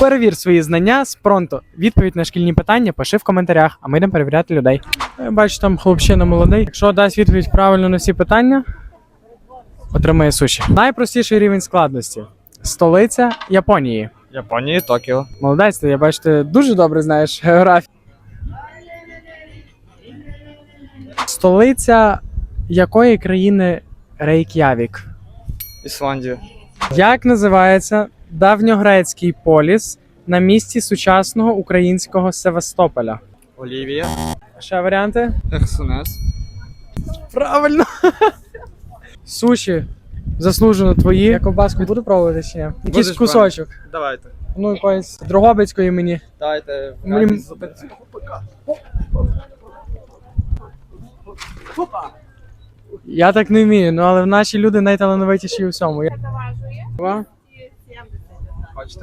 Перевір свої знання з пронто. Відповідь на шкільні питання пиши в коментарях, а ми йдемо перевіряти людей. Бачу, там хлопчина молодий. Якщо дасть відповідь правильно на всі питання, отримає суші. Найпростіший рівень складності. Столиця Японії. Японії, Токіо. Молодець, ти, я бачу, ти дуже добре знаєш географію. Столиця якої країни Рейк'явік? Ісландія. Як називається давньогрецький поліс на місці сучасного українського Севастополя? Олівія. Ще варіанти? Херсонес. Правильно. Суші. Заслужено твої. Я ковбаску буду пробувати чи ні? Якийсь Будеш, кусочок. Давайте. Ну, якоїсь Дрогобицької мені. Дайте. Мені- Я так не вмію, ну але в наші люди найталановитіші у всьому. Я- much